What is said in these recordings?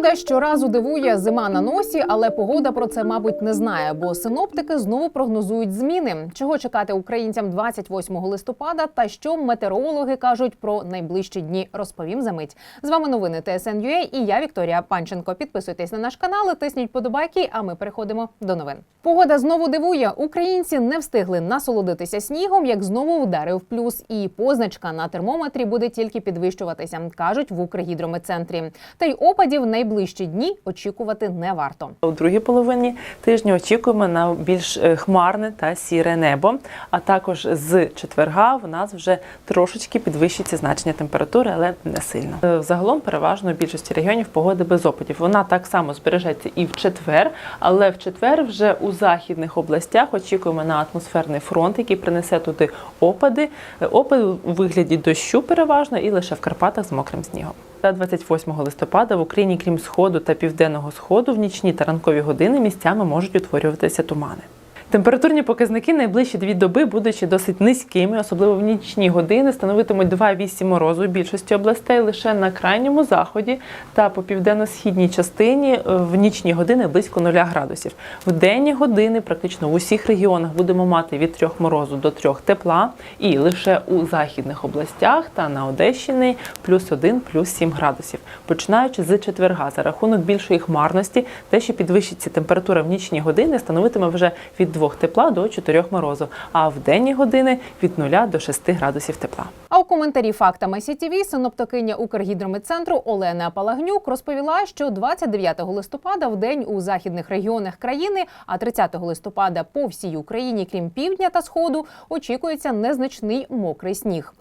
Погода щоразу дивує зима на носі, але погода про це, мабуть, не знає, бо синоптики знову прогнозують зміни. Чого чекати українцям 28 листопада та що метеорологи кажуть про найближчі дні, розповім за мить. З вами новини ТСНЮА і я Вікторія Панченко. Підписуйтесь на наш канал, тисніть подобайки. А ми переходимо до новин. Погода знову дивує. Українці не встигли насолодитися снігом, як знову вдарив плюс. І позначка на термометрі буде тільки підвищуватися, кажуть в Укргідрометцентрі. Та й опадів в найближчі дні очікувати не варто. У другій половині тижня очікуємо на більш е, хмарне та сіре небо. А також з четверга в нас вже трошечки підвищиться значення температури, але не сильно. Е, Загалом, переважно у більшості регіонів погоди без опадів. Вона так само збережеться і в четвер, але в четвер вже у західних областях очікуємо на атмосферний фронт, який принесе туди опади. Е, Опади у вигляді дощу переважно і лише в Карпатах з мокрим снігом. Та 28 листопада в Україні, крім сходу та південного сходу, в нічні та ранкові години місцями можуть утворюватися тумани. Температурні показники найближчі дві доби, будучи досить низькими, особливо в нічні години, становитимуть 2,8 морозу у більшості областей лише на крайньому заході та по південно-східній частині е, в нічні години близько 0 градусів. В денні години практично в усіх регіонах будемо мати від 3 морозу до 3 тепла, і лише у західних областях та на Одещині плюс 1, плюс 7 градусів. Починаючи з четверга, за рахунок більшої хмарності, те, що підвищиться температура в нічні години, становитиме вже від 2 тепла до 4 морозу, а в денні години від 0 до 6 градусів тепла. Коментарі фактами СІТІВІ синоптикиня Укргідрометцентру Олена Палагнюк розповіла, що 29 листопада в день у західних регіонах країни, а 30 листопада по всій Україні, крім півдня та сходу, очікується незначний мокрий сніг.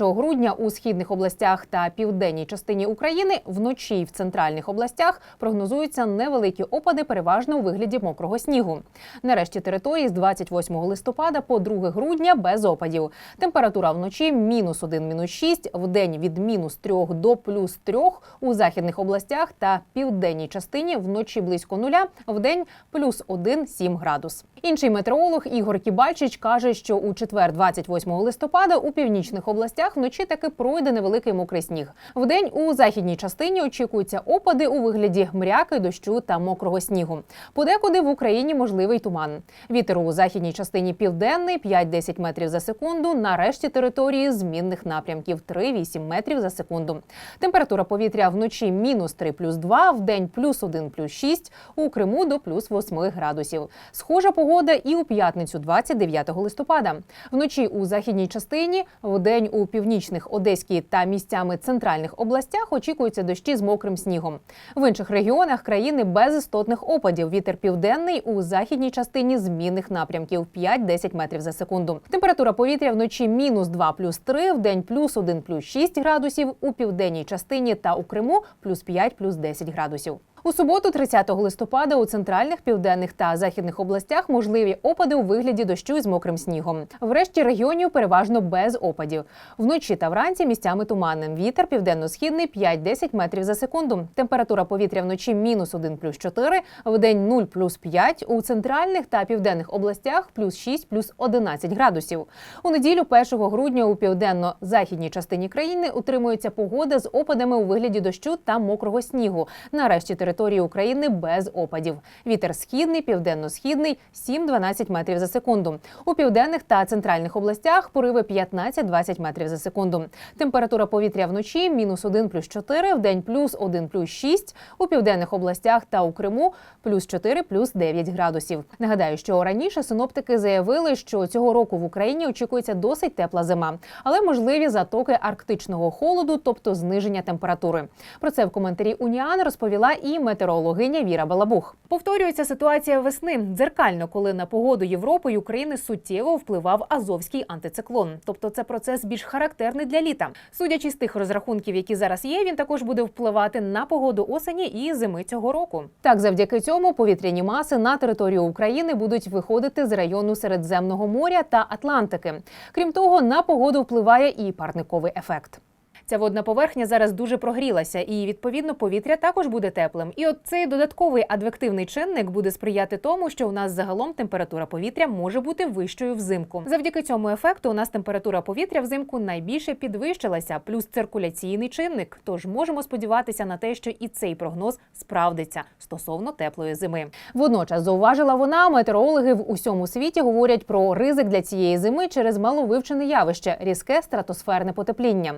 1 грудня у східних областях та південній частині України вночі й в центральних областях прогнозуються невеликі опади, переважно у вигляді мокрого снігу. Нарешті території з 28 листопада по 2 грудня без опадів. Температура вночі мінус 1, мінус 6, в день від мінус 3 до плюс 3 у західних областях та південній частині вночі близько нуля, в день плюс 1, 7 градус. Інший метеоролог Ігор Кібальчич каже, що у четвер, 28 листопада, у північних областях вночі таки пройде невеликий мокрий сніг. В день у західній частині очікуються опади у вигляді мряки, дощу та мокрого снігу. Подекуди в Україні можливий туман. Вітер у західній частині південний 5-10 метрів за секунду. На решті території змінних напрямків 3-8 метрів за секунду. Температура повітря вночі мінус 3 плюс 2, в день плюс 1 плюс 6, у Криму до плюс 8 градусів. Схожа погода і у п'ятницю 29 листопада. Вночі у західній частині, в день у північних Одеській та місцями центральних областях очікуються дощі з мокрим снігом. В інших регіонах країни без істотних опадів. Вітер південний у західній частині змінних напрямків 5-10 метрів за секунду. Температура повітря вночі мінус 2 плюс 3, в день плюс 1 плюс 6 градусів, у південній частині та у Криму плюс 5 плюс 10 градусів. У суботу, 30 листопада, у центральних, південних та західних областях можливі опади у вигляді дощу з мокрим снігом. Врешті регіонів переважно без опадів. Вночі та вранці місцями туманним. Вітер південно-східний 5-10 метрів за секунду. Температура повітря вночі мінус 1 плюс 4, в день 0 плюс 5, у центральних та південних областях плюс 6 плюс 11 градусів. У неділю 1 грудня у південно-західній частині країни утримується погода з опадами у вигляді дощу та мокрого снігу. Нарешті території України без опадів. Вітер східний, південно-східний 7-12 метрів за секунду. У південних та центральних областях пориви 15-20 метрів за секунду. Температура повітря вночі мінус 1 плюс 4, в день плюс 1 плюс 6, у південних областях та у Криму плюс 4 плюс 9 градусів. Нагадаю, що раніше синоптики заявили, що цього року в Україні очікується досить тепла зима, але можливі затоки арктичного холоду, тобто зниження температури. Про це в коментарі Уніан розповіла і метеорологиня Віра Балабух. Повторюється ситуація весни дзеркально, коли на погоду Європи і України суттєво впливав азовський антициклон. Тобто, це процес більш характерний для літа. Судячи з тих розрахунків, які зараз є, він також буде впливати на погоду осені і зими цього року. Так, завдяки цьому повітряні маси на територію України будуть виходити з району Середземного моря та Атлантики. Крім того, на погоду впливає і парниковий ефект. Ця водна поверхня зараз дуже прогрілася, і відповідно повітря також буде теплим. І от цей додатковий адвективний чинник буде сприяти тому, що у нас загалом температура повітря може бути вищою взимку. Завдяки цьому ефекту у нас температура повітря взимку найбільше підвищилася, плюс циркуляційний чинник. Тож можемо сподіватися на те, що і цей прогноз справдиться стосовно теплої зими. Водночас зауважила вона, метеорологи в усьому світі говорять про ризик для цієї зими через маловивчене явище різке стратосферне потепління.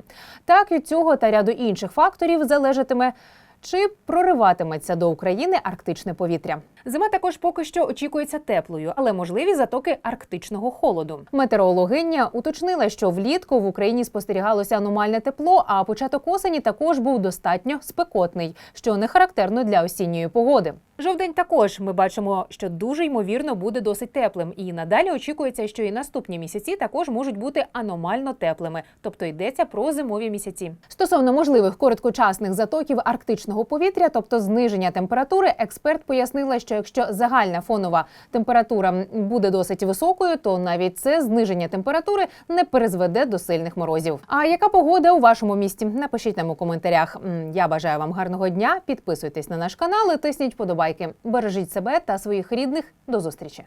Так від цього та ряду інших факторів залежатиме. Чи прориватиметься до України арктичне повітря? Зима також поки що очікується теплою, але можливі затоки арктичного холоду. Метеорологиня уточнила, що влітку в Україні спостерігалося аномальне тепло, а початок осені також був достатньо спекотний, що не характерно для осінньої погоди. Жовдень також ми бачимо, що дуже ймовірно буде досить теплим, і надалі очікується, що і наступні місяці також можуть бути аномально теплими, тобто йдеться про зимові місяці. Стосовно можливих короткочасних затоків арктичного повітря, тобто зниження температури, експерт пояснила, що якщо загальна фонова температура буде досить високою, то навіть це зниження температури не призведе до сильних морозів. А яка погода у вашому місті? Напишіть нам у коментарях. Я бажаю вам гарного дня. Підписуйтесь на наш канал і тисніть подобайки. Бережіть себе та своїх рідних. До зустрічі.